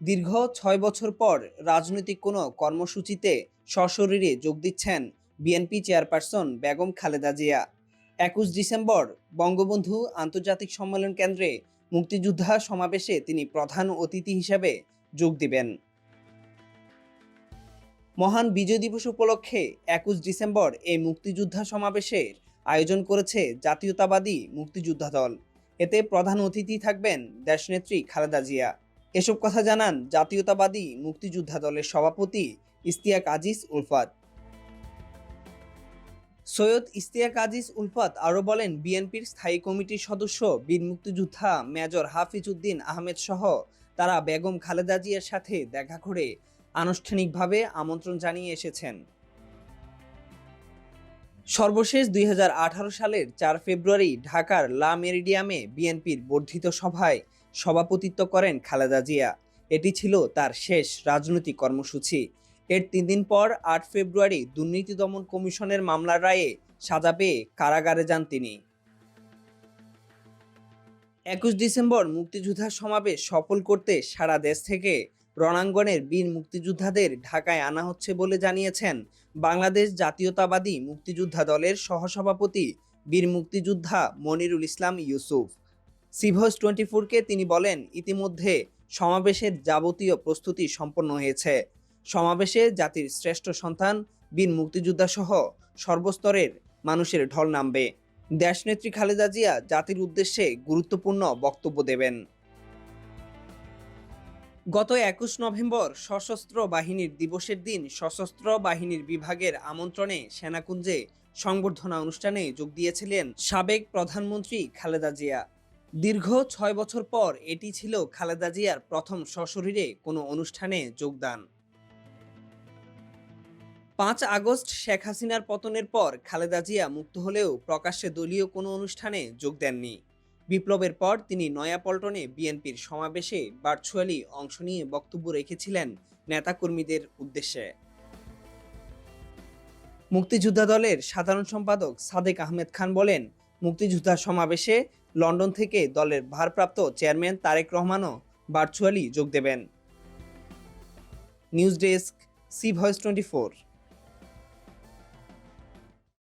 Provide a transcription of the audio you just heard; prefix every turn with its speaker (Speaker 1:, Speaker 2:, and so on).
Speaker 1: দীর্ঘ ছয় বছর পর রাজনৈতিক কোনো কর্মসূচিতে সশরীরে যোগ দিচ্ছেন বিএনপি চেয়ারপারসন বেগম খালেদা জিয়া। একুশ ডিসেম্বর বঙ্গবন্ধু আন্তর্জাতিক সম্মেলন কেন্দ্রে মুক্তিযোদ্ধা সমাবেশে তিনি প্রধান অতিথি হিসেবে যোগ দিবেন। মহান বিজয় দিবস উপলক্ষে একুশ ডিসেম্বর এই মুক্তিযোদ্ধা সমাবেশের আয়োজন করেছে জাতীয়তাবাদী মুক্তিযোদ্ধা দল। এতে প্রধান অতিথি থাকবেন দেশনেত্রী খালেদা জিয়া। এসব কথা জানান জাতীয়তাবাদী মুক্তিযোদ্ধা দলের সভাপতি ইস্তিয়াক আজিজ উলফাত। সৈয়দ ইস্তিয়াক আজিজ উলফাত আরও বলেন, বিএনপির স্থায়ী কমিটির সদস্য বীর মুক্তিযোদ্ধা মেজর হাফিজ উদ্দিন আহমেদ সহ তারা বেগম খালেদা জিয়ার সাথে দেখা করে আনুষ্ঠানিকভাবে আমন্ত্রণ জানিয়ে এসেছেন। সর্বশেষ দুই হাজার আঠারো সালের চার ফেব্রুয়ারি ঢাকার লা মেরিডিয়ামে বিএনপির বর্ধিত সভায় সভাপতিত্ব করেন খালেদা জিয়া। এটি ছিল তার শেষ রাজনৈতিক কর্মসূচি। এর তিন দিন পর আট ফেব্রুয়ারি দুর্নীতি দমন কমিশনের মামলার রায়ে সাজা পেয়ে কারাগারে যান তিনি। একুশ ডিসেম্বর মুক্তিযোদ্ধা সমাবেশ সফল করতে সারা দেশ থেকে রণাঙ্গনের বীর মুক্তিযোদ্ধাদের ঢাকায় আনা হচ্ছে বলে জানিয়েছেন বাংলাদেশ জাতীয়তাবাদী মুক্তিযোদ্ধা দলের সহসভাপতি বীর মুক্তিযোদ্ধা Monirul Islam Yusuf. C voice twenty ফোরকে তিনি বলেন, ইতিমধ্যে সমাবেশের যাবতীয় প্রস্তুতি সম্পন্ন হয়েছে। সমাবেশে জাতির শ্রেষ্ঠ সন্তান, বীর মুক্তিযোদ্ধা সহ সর্বস্তরের মানুষের ঢল নামবে। দেশনেত্রী খালেদা জিয়া জাতির উদ্দেশ্যে গুরুত্বপূর্ণ বক্তব্য দেবেন। গত একুশ নভেম্বর সশস্ত্র বাহিনীর দিবসের দিন সশস্ত্র বাহিনীর বিভাগের আমন্ত্রণে সেনাকুঞ্জে সংবর্ধনা অনুষ্ঠানে যোগ দিয়েছিলেন সাবেক প্রধানমন্ত্রী খালেদা জিয়া। দীর্ঘ ছয় বছর পর এটি ছিল খালেদা জিয়ার প্রথম সশরীরে কোনো অনুষ্ঠানে যোগদান। পাঁচ আগস্ট শেখ হাসিনার পতনের পর খালেদা জিয়া মুক্ত হলেও প্রকাশ্যে দলীয় কোনো অনুষ্ঠানে যোগ দেননি। বিপ্লবের পর তিনি নয়াপল্টনে বিএনপির সমাবেশে ভার্চুয়ালি অংশ নিয়ে বক্তব্য রেখেছিলেন নেতাকর্মীদের উদ্দেশ্যে। মুক্তিযোদ্ধা দলের সাধারণ সম্পাদক সাদেক আহমেদ খান বলেন মুক্তিযোদ্ধা সমাবেশে লন্ডন থেকে দলের ভারপ্রাপ্ত চেয়ারম্যান তারেক রহমানও ভার্চুয়ালি যোগ দেবেন। News desk, C voice twenty four.